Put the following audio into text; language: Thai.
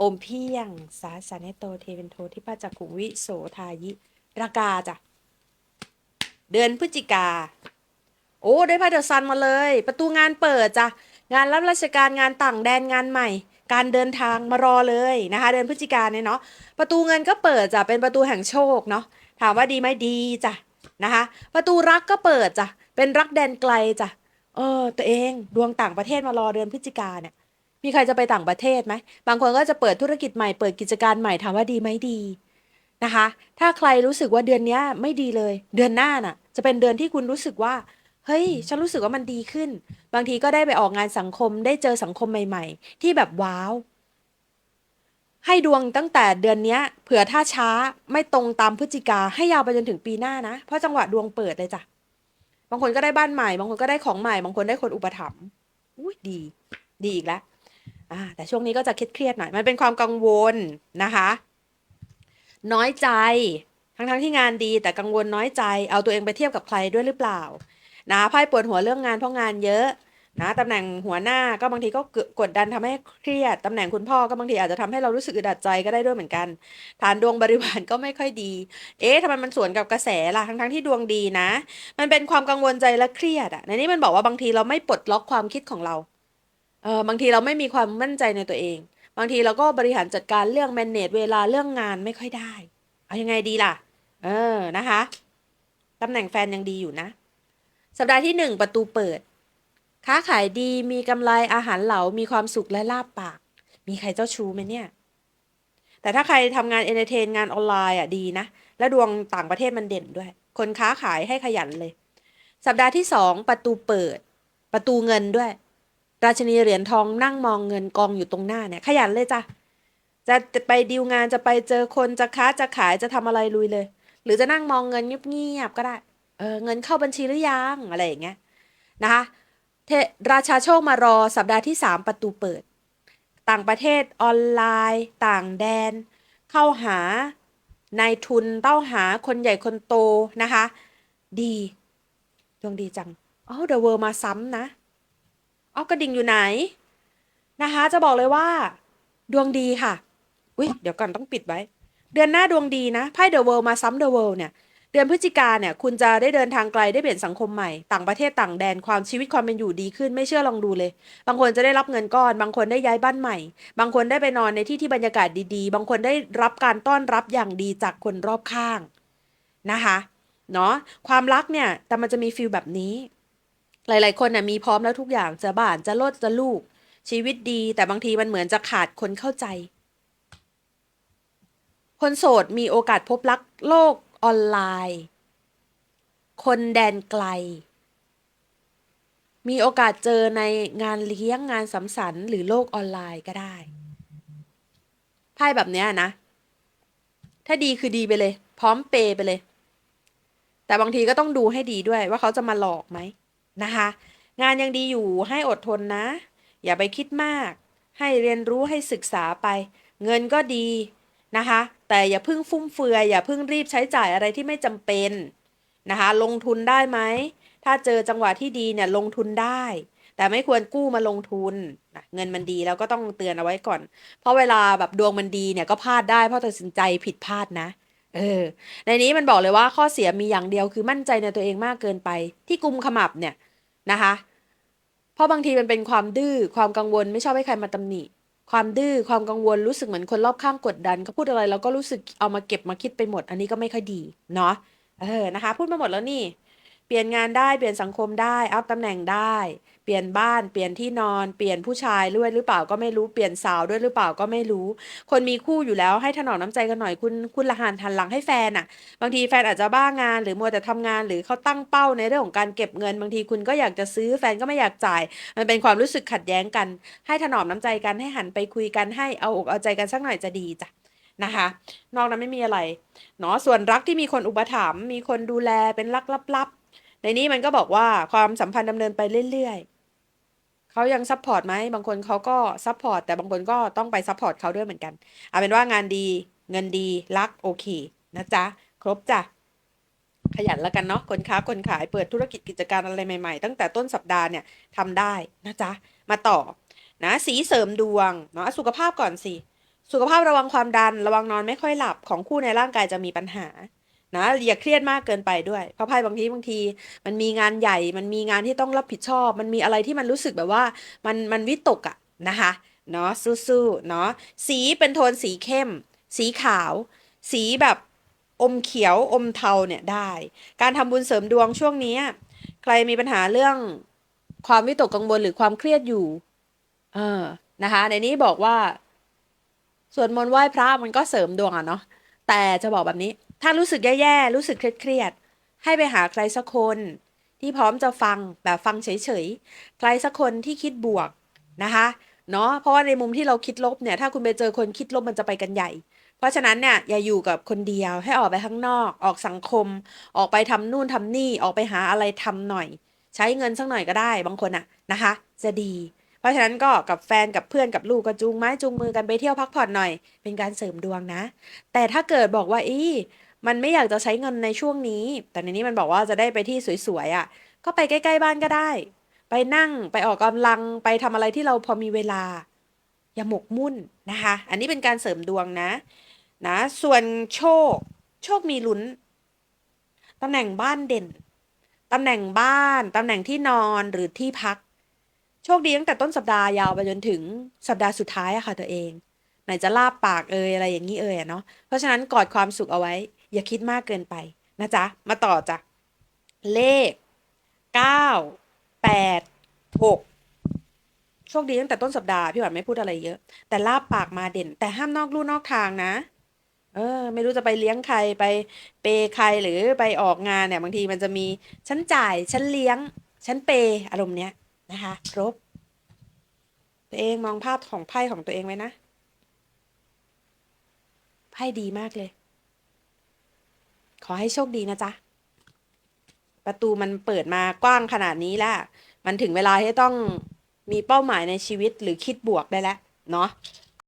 อมเพียงสาสาเนโตเทเวนโททิปาจักขุงวิโสทายิรากาจ้ะเดือนพฤศจิกา โอ้ได้ไพ่เดอะซันมาเลย ประตูงานเปิดจ้ะงานรับราชการงานต่างแดนงานใหม่ การเดินทางมารอเลยนะคะ เดือนพฤศจิกาเนี่ยเนาะประตูเงินก็เปิดจ้ะเป็นประตูแห่งโชคเนาะถามว่าดีไหมดีจ้ะนะคะ ประตูรักก็เปิดจ้ะเป็นรักแดนไกลจ้ะเออตัวเองดวงต่างประเทศมารอเดือนพฤศจิกาเนี่ย มีใครจะไปต่างประเทศไหม บางคนก็จะเปิดธุรกิจใหม่ เปิดกิจการใหม่ ถามว่าดีไหมดีนะคะ ถ้าใครรู้สึกว่าเดือนนี้ไม่ดีเลย เดือนหน้าน่ะ จะเป็นเดือนที่คุณรู้สึกว่า เฮ้ย ฉันรู้สึกว่ามันดีขึ้น บางทีก็ได้ไปออกงานสังคม ได้เจอสังคมใหม่ ๆ ที่แบบว้าว ให้ดวงตั้งแต่เดือนนี้เผื่อถ้าช้าไม่ตรงตามพฤศจิกาให้ยาวไปจนถึงปีหน้านะ เพราะจังหวะดวงเปิดเลยจ้ะ บางคนก็ได้บ้านใหม่ บางคนก็ได้ของใหม่ บางคนได้คนอุปถัมภ์อุ้ยดี ดีอีกแล้ว อ่าแต่ช่วงนี้ก็จะเครียดๆหน่อย มันเป็นความกังวลนะคะ น้อยใจ ทั้งๆที่งานดีแต่กังวลน้อยใจ เอาตัวเองไปเทียบกับใครด้วยหรือเปล่า นะไพ่ปวดหัวเรื่องงานเพราะงานเยอะนะตำแหน่งหัวหน้าก็บางทีก็กดดันทำให้เครียดตำแหน่งคุณพ่อก็บางทีอาจจะทำให้เรารู้สึกอึดอัดใจก็ได้ด้วยเหมือนกัน ฐานดวงบริวารก็ไม่ค่อยดี เอ๊ะทำไมมันสวนกับกระแสล่ะทั้งๆที่ดวงดีนะ มันเป็นความกังวลใจและเครียดอะในนี้มันบอกว่าบางทีเราไม่ปลดล็อกความคิดของเรา เออบางทีเราไม่มีความมั่นใจในตัวเอง บางทีเราก็บริหารจัดการเรื่องแมネจเวลาเรื่องงานไม่ค่อยได้ เอายังไงดีล่ะ เออนะคะตำแหน่งแฟนยังดีอยู่นะ สัปดาห์ที่หนึ่งประตูเปิด ค้าขายดีมีกำไรอาหารเหลา มีความสุขและลาบปาก มีใครเจ้าชู้ไหมเนี่ย แต่ถ้าใครทำงานเอนเตอร์เทนงานออนไลน์อะดีนะ และดวงต่างประเทศมันเด่นด้วย คนค้าขายให้ขยันเลย สัปดาห์ที่สองประตูเปิด ประตูเงินด้วย ราชนีเหรียญทองนั่งมองเงินกองอยู่ตรงหน้าเนี่ย ขยันเลยจ้ะจะไปดีลงานจะไปเจอคนจะค้าจะขายจะทำอะไรลุยเลย หรือจะนั่งมองเงินเงียบๆก็ได้ เออเงินเข้าบัญชีหรือยังอะไรอย่างเงี้ยนะคะเทราชาโชคมารอสัปดาห์ที่ 3 ประตูเปิด ต่างประเทศออนไลน์ ต่างแดน เข้าหานายทุนเต้าหาคนใหญ่คนโตนะคะ ดี ดวงดีจังอ๋อเดอะเวอร์มาซ้ำนะ อ๋อกระดิ่งอยู่ไหนนะคะ จะบอกเลยว่า ดวงดีค่ะอุ้ยเดี๋ยวก่อนต้องปิดไว้ เดือนหน้าดวงดีนะไพ่เดอะเวิลด์มาซ้ำเดอะเวิลด์เนี่ยเดือนพฤศจิกาเนี่ยคุณจะได้เดินทางไกลได้เปลี่ยนสังคมใหม่ ต่างประเทศต่างแดนความชีวิตความเป็นอยู่ดีขึ้นไม่เชื่อลองดูเลย บางคนจะได้รับเงินก้อน บางคนได้ย้ายบ้านใหม่ บางคนได้ไปนอนในที่ที่บรรยากาศดีๆ บางคนได้รับการต้อนรับอย่างดีจากคนรอบข้างนะคะเนาะความรักเนี่ยแต่มันจะมีฟิลแบบนี้ หลาย ๆ คนน่ะมีพร้อมแล้วทุกอย่างจะบ้านจะรถจะลูก ชีวิตดี แต่บางทีมันเหมือนจะขาดคนเข้าใจ คนโสดมีโอกาสพบรักโลกออนไลน์ คนแดนไกล มีโอกาสเจอในงานเลี้ยงงานสังสรรหรือโลกออนไลน์ก็ได้ไพ่แบบเนี้ยนะ ถ้าดีคือดีไปเลย พร้อมเปย์ไปเลย แต่บางทีก็ต้องดูให้ดีด้วยว่าเขาจะมาหลอกไหม นะคะ งานยังดีอยู่ให้อดทนนะ อย่าไปคิดมาก ให้เรียนรู้ให้ศึกษาไป เงินก็ดีนะคะ แต่อย่าเพิ่งฟุ่มเฟือยอย่าเพิ่งรีบใช้จ่ายอะไรที่ไม่จำเป็นนะคะ ลงทุนได้ไหม ถ้าเจอจังหวะที่ดีเนี่ยลงทุนได้ แต่ไม่ควรกู้มาลงทุนนะเงินมันดีแล้วก็ต้องเตือนเอาไว้ก่อน เพราะเวลาแบบดวงมันดีเนี่ยก็พลาดได้เพราะตัดสินใจผิดพลาดนะเออในนี้มันบอกเลยว่าข้อเสียมีอย่างเดียวคือมั่นใจในตัวเองมากเกินไป ที่กุมขมับเนี่ย นะคะ เพราะบางทีมันเป็นความดื้อความกังวลไม่ชอบให้ใครมาตำหนิ ความดื้อความกังวลรู้สึกเหมือนคนรอบข้างกดดันเขาพูดอะไรเราก็รู้สึกเอามาเก็บมาคิดไปหมด อันนี้ก็ไม่ค่อยดีเนาะเออนะคะ พูดมาหมดแล้วนี่ เปลี่ยนงานได้เปลี่ยนสังคมได้อัพตำแหน่งได้ ปลี่ยนบ้านเปลี่ยนที่นอนเปลี่ยนผู้ชายด้วยหรือเปล่าก็ไม่รู้เปลี่ยนสาวด้วยหรือเปล่าก็ไม่รู้ คนมีคู่อยู่แล้วให้ถนอมน้ำใจกันหน่อยคุณคุณละหันหันหลังให้แฟนอะ่ะ บางทีแฟนอาจจะบ้างานหรือมัวแต่ทำงานหรือเขาตั้งเป้าในเรื่องของการเก็บเงิน บางทีคุณก็อยากจะซื้อแฟนก็ไม่อยากจ่าย มันเป็นความรู้สึกขัดแย้งกัน ให้ถนอมน้ำใจกันให้หันไปคุยกันให้เอาอกเอาใจกันสักหน่อยจะดีจ้ะนะคะ นอกนั้นไม่มีอะไรเนาะส่วนรักที่มีคนอุปถัมภ์มีคนดูแลเป็นรักลับๆในนี้มันก็บอกว่าความสัมพันธ์ดำเนินไปเรื่อยๆ เขายังซัพพอร์ตไหมบางคนเขาก็ซัพพอร์ตแต่บางคนก็ต้องไปซัพพอร์ตเขาด้วยเหมือนกันเอาเป็นว่างานดีเงินดีรักโอเคนะจ๊ะครบจ้ะขยันแล้วกันเนาะคนค้าคนขายเปิดธุรกิจกิจการอะไรใหม่ๆ ตั้งแต่ต้นสัปดาห์เนี่ยทำได้นะจ๊ะมาต่อนะสีเสริมดวงเนาะสุขภาพก่อนสิสุขภาพระวังความดัน ระวังนอนไม่ค่อยหลับของคู่ในร่างกายจะมีปัญหา นะอย่าเครียดมากเกินไปด้วย เพราะไพ่บางทีบางที มันมีงานใหญ่ มันมีงานที่ต้องรับผิดชอบ มันมีอะไรที่มันรู้สึกแบบว่า มันมันวิตกอะนะคะเนาะสู้ๆเนาะสีเป็นโทนสีเข้ม สีขาว สีแบบอมเขียวอมเทาเนี่ยได้ การทำบุญเสริมดวงช่วงนี้ ใครมีปัญหาเรื่องความวิตกกังวลหรือความเครียดอยู่ เออนะคะ ในนี้บอกว่าสวดมนต์ไหว้พระมันก็เสริมดวงอะเนาะแต่จะบอกแบบนี้ ถ้ารู้สึกแย่ๆ รู้สึกเครียดๆ ให้ไปหาใครสักคน ที่พร้อมจะฟังแบบฟังเฉยๆ ใครสักคนที่คิดบวกนะคะเนาะเพราะว่าในมุมที่เราคิดลบเนี่ย ถ้าคุณไปเจอคนคิดลบมันจะไปกันใหญ่ เพราะฉะนั้นเนี่ยอย่าอยู่กับคนเดียวให้ออกไปข้างนอก ออกสังคม ออกไปทำนู่นทำนี่ออกไปหาอะไรทำหน่อย ใช้เงินสักหน่อยก็ได้บางคนอะนะคะ จะดี เพราะฉะนั้นก็กับแฟนกับเพื่อนกับลูกก็จูงไม้จูงมือกันไปเที่ยวพักผ่อนหน่อย เป็นการเสริมดวงนะ แต่ถ้าเกิดบอกว่าอี มันไม่อยากจะใช้เงินในช่วงนี้ แต่ในนี้มันบอกว่าจะได้ไปที่สวยๆอะ่ะ ก็ไปใกล้ๆบ้านก็ได้ ไปนั่งไปออกกำลังไปทำอะไรที่เราพอมีเวลา อย่าหมกมุ่นนะคะ อันนี้เป็นการเสริมดวงนะนะ ส่วนโชค โชคมีลุ้นตำแหน่งบ้านเด่นตำแหน่งบ้านตำแหน่งที่นอนหรือที่พัก โชคดีตั้งแต่ต้นสัปดาห์ยาวไปจนถึงสัปดาห์สุดท้ายอะค่ะตัวเอง ไหนจะลาบปากเอยอะไรอย่างนี้เอยอะเนาะเพราะฉะนั้นกอดความสุขเอาไว้ อย่าคิดมากเกินไปนะจ๊ะ มาต่อจ้ะ เลขเก้าแปดหกโชคดีตั้งแต่ต้นสัปดาห์ พี่หวานไม่พูดอะไรเยอะ แต่ลาบปากมาเด่น แต่ห้ามนอกลู่นอกทางนะ เออ ไม่รู้จะไปเลี้ยงใครไปเปย์ใครหรือไปออกงานเนี่ย บางทีมันจะมีฉันจ่ายฉันเลี้ยงฉันเปย์อารมณ์เนี้ยนะคะครบตัวเองมองภาพของไพ่ของตัวเองไว้นะ ไพ่ดีมากเลย อให้โชคดีนะจ๊ะ ประตูมันเปิดมากว้างขนาดนี้แล้วมันถึงเวลาที่ต้องมีเป้าหมายในชีวิตหรือคิดบวกได้แล้วเนาะ